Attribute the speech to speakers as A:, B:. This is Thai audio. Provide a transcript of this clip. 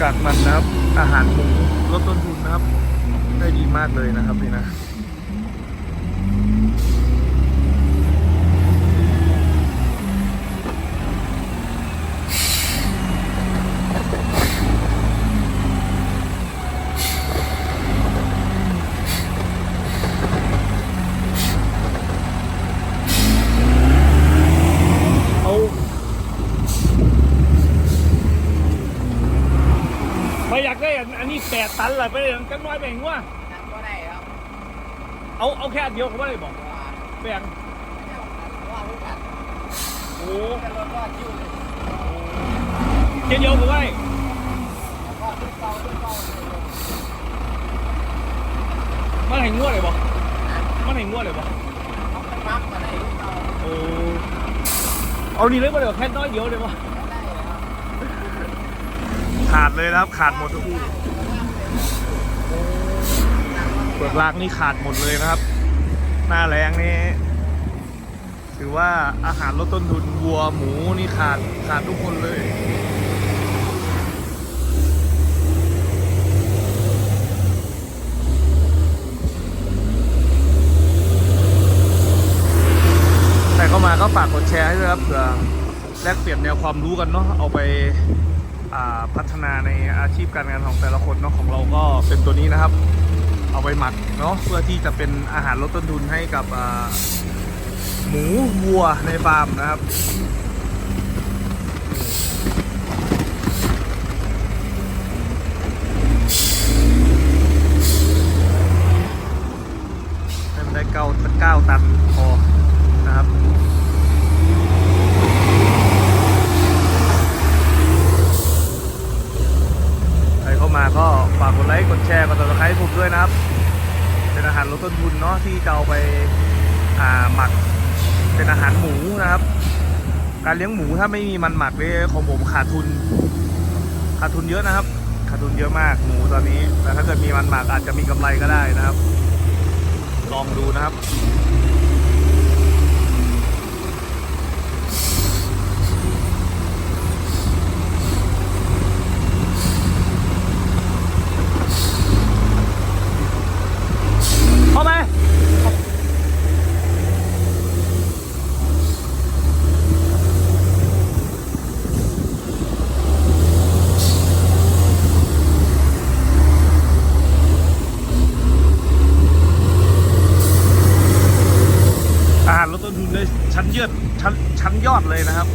A: กากมันนะครับ อาหารหมูลดต้นทุนนะครับ ได้ดีมากเลยนะครับนี่นะ เอาไปอยา กได้อันอันนี้แปดตันเลยไปอย่างกันน้อยแบ่งว่า
B: นั่นก็ได้ครับ
A: เอาเอาแค่อันเดียวเขาไม่ได้บอก
B: ว่า
A: แบ่ง
B: ว่ารู้กัน
A: โอ้
B: จะรถรอดชิวเลย
A: เดียวเขาไม่
B: ก็ขึ้นเบาขึ้นเบาเลย
A: มันให้งวดเลยบอกมันให้งวดเลยบอก
B: เอาไปมักมาได้ขึ้นเบา
A: โอ้เอานี่เลยมาเดี๋ยวแค่น้อยเดียวเลยบอก
B: ได้ครับ
A: ขาดเลยนะครับ ขาดหมดทุกคู่เปลือกลากนี่ขาดหมดเลยนะครับ หน้าแรงนี่ถือว่าอาหารลดต้นทุนวัวหมูนี่ขาดขาดทุกคนเลยใครเข้ามาก็ฝากกดแชร์ให้ด้วยครับเผื่อแลกเปลี่ยนแนวความรู้กันเนาะเอาไป พัฒนาในอาชีพการงานของแต่ละคนเนาะของเราก็เป็นตัวนี้นะครับ เอาไปหมักเนาะเพื่อที่จะเป็นอาหารลดต้นทุนให้กับหมูวัวในฟาร์มนะครับให้มันได้เก้าเก้าตันพอนะครับ ใครเข้ามาก็ฝากกดไล ค์กดแชร์กดติดตามผมด้วยนะครับ เป็นอาหารลดต้นทุนเนาะที่จะเอาไปหมักเป็นอาหารหมูนะครับ การเลี้ยงหมูถ้าไม่มีมันหมักเลยของผมขาดทุน ขาดทุนเยอะนะครับ ขาดทุนเยอะมากหมูตอนนี้แต่ถ้าเกิดมีมันหมักอาจจะมีกำไรก็ได้นะครับ ลองดูนะครับ เข้าไปอาหารลด ต้นทุนได้ชั้นเยือดชั้นชั้นยอดเลยนะครับ